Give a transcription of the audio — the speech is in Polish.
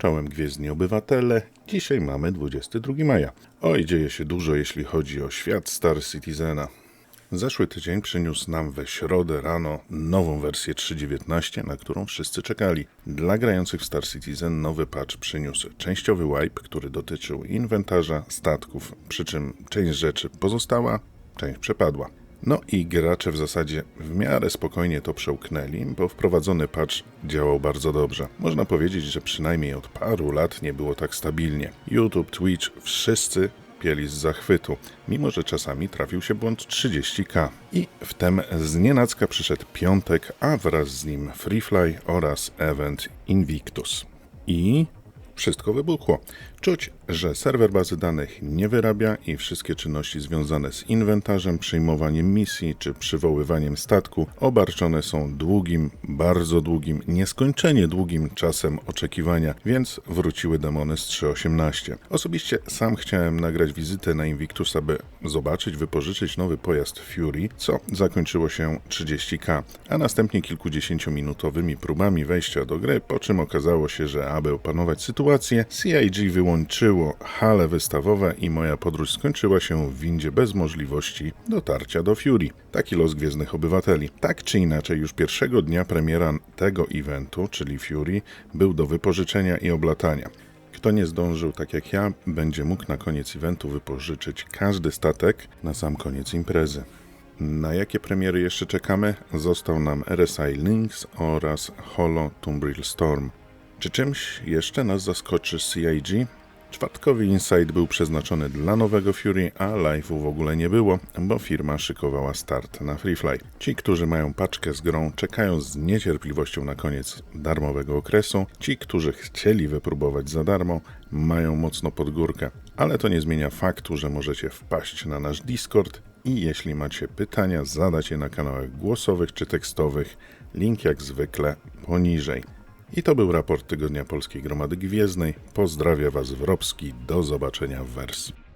Czołem Gwiezdni Obywatele. Dzisiaj mamy 22 maja. Oj, dzieje się dużo, jeśli chodzi o świat Star Citizena. Zeszły tydzień przyniósł nam we środę rano nową wersję 3.19, na którą wszyscy czekali. Dla grających w Star Citizen nowy patch przyniósł częściowy wipe, który dotyczył inwentarza, statków, przy czym część rzeczy pozostała, część przepadła. No i gracze w zasadzie w miarę spokojnie to przełknęli, bo wprowadzony patch działał bardzo dobrze. Można powiedzieć, że przynajmniej od paru lat nie było tak stabilnie. YouTube, Twitch, wszyscy pieli z zachwytu, mimo że czasami trafił się błąd 30k. I wtem znienacka przyszedł piątek, a wraz z nim Freefly oraz event Invictus. I wszystko wybuchło. Czuć, że serwer bazy danych nie wyrabia i wszystkie czynności związane z inwentarzem, przyjmowaniem misji czy przywoływaniem statku obarczone są długim, bardzo długim, nieskończenie długim czasem oczekiwania, więc wróciły demony z 3.18. Osobiście sam chciałem nagrać wizytę na Invictus, aby zobaczyć, wypożyczyć nowy pojazd Fury, co zakończyło się 30k, a następnie kilkudziesięciominutowymi próbami wejścia do gry, po czym okazało się, że aby opanować sytuację, CIG wyłączyło hale wystawowe i moja podróż skończyła się w windzie bez możliwości dotarcia do Fury. Taki los Gwiezdnych Obywateli. Tak czy inaczej, już pierwszego dnia premiera tego eventu, czyli Fury, był do wypożyczenia i oblatania. Kto nie zdążył, tak jak ja, będzie mógł na koniec eventu wypożyczyć każdy statek na sam koniec imprezy. Na jakie premiery jeszcze czekamy? Został nam RSI Lynx oraz Holo Tumbril Storm. Czy czymś jeszcze nas zaskoczy CIG? Czwartkowy Insight był przeznaczony dla nowego Fury, a live'u w ogóle nie było, bo firma szykowała start na Freefly. Ci, którzy mają paczkę z grą, czekają z niecierpliwością na koniec darmowego okresu. Ci, którzy chcieli wypróbować za darmo, mają mocno pod górkę. Ale to nie zmienia faktu, że możecie wpaść na nasz Discord i jeśli macie pytania, zadać je na kanałach głosowych czy tekstowych. Link jak zwykle poniżej. I to był raport Tygodnia Polskiej Gromady Gwiezdnej. Pozdrawia Was Wrobski. Do zobaczenia w wersji.